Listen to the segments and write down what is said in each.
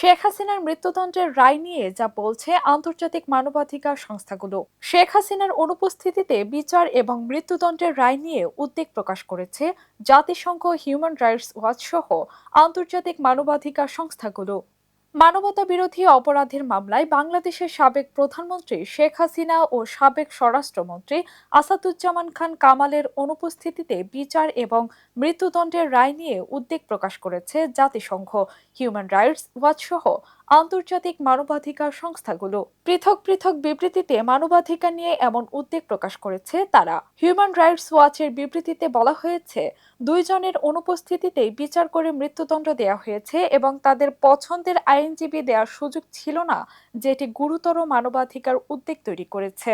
শেখ হাসিনার মৃত্যুদণ্ডের রায় নিয়ে যা বলছে আন্তর্জাতিক মানবাধিকার সংস্থাগুলো। শেখ হাসিনার অনুপস্থিতিতে বিচার এবং মৃত্যুদণ্ডের রায় নিয়ে উদ্বেগ প্রকাশ করেছে জাতিসংঘ হিউম্যান রাইটস ওয়াচ সহ আন্তর্জাতিক মানবাধিকার সংস্থাগুলো। মানবতা বিরোধী অপরাধের মামলায় বাংলাদেশের সাবেক প্রধানমন্ত্রী শেখ হাসিনা ও সাবেক স্বরাষ্ট্রমন্ত্রী আসাদুজ্জামান খান কামালের অনুপস্থিতিতে বিচার এবং মৃত্যুদণ্ডের রায় নিয়ে উদ্বেগ প্রকাশ করেছে জাতিসংঘ। হিউম্যান রাইটস ওয়াচ সহ আন্তর্জাতিক মানবাধিকার সংস্থাগুলো পৃথক পৃথক বিবৃতিতে মানবাধিকার নিয়ে এমন উদ্বেগ প্রকাশ করেছে তারা। হিউম্যান রাইটস ওয়াচের বিবৃতিতে বলা হয়েছে, দুইজনের অনুপস্থিতিতেই বিচার করে মৃত্যুদণ্ড দেওয়া হয়েছে এবং তাদের পছন্দের আইনজীবী দেওয়ার সুযোগ ছিল না, যেটি গুরুতর মানবাধিকার উদ্বেগ তৈরি করেছে।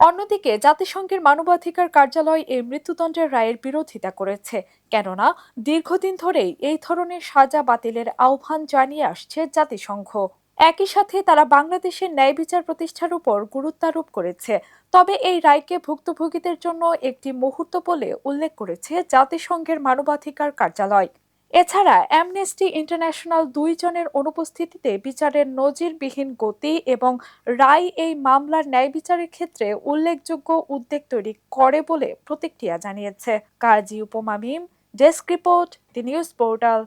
অন্যদিকে, জাতিসংঘের মানবাধিকার কার্যালয় এই মৃত্যুদণ্ডের রায়ের বিরোধিতা করেছে। কেননা, দীর্ঘদিন ধরেই এই ধরনের সাজা বাতিলের আহ্বান জানিয়ে আসছে জাতিসংঘ। একই সাথে তারা বাংলাদেশের ন্যায় বিচার প্রতিষ্ঠার উপর গুরুত্বারোপ করেছে। তবে এই রায়কে ভুক্তভোগীদের জন্য একটি মুহূর্ত বলে উল্লেখ করেছে জাতিসংঘের মানবাধিকার কার্যালয়। এছাড়া অ্যামনেস্টি ইন্টারন্যাশনাল দুইজনের অনুপস্থিতিতে বিচারের নজিরবিহীন গতি এবং রায় এই মামলার ন্যায় বিচারের ক্ষেত্রে উল্লেখযোগ্য উদ্বেগ তৈরি করে বলে প্রতিক্রিয়া জানিয়েছে। Kazi উপমামিম desk report, the news portal.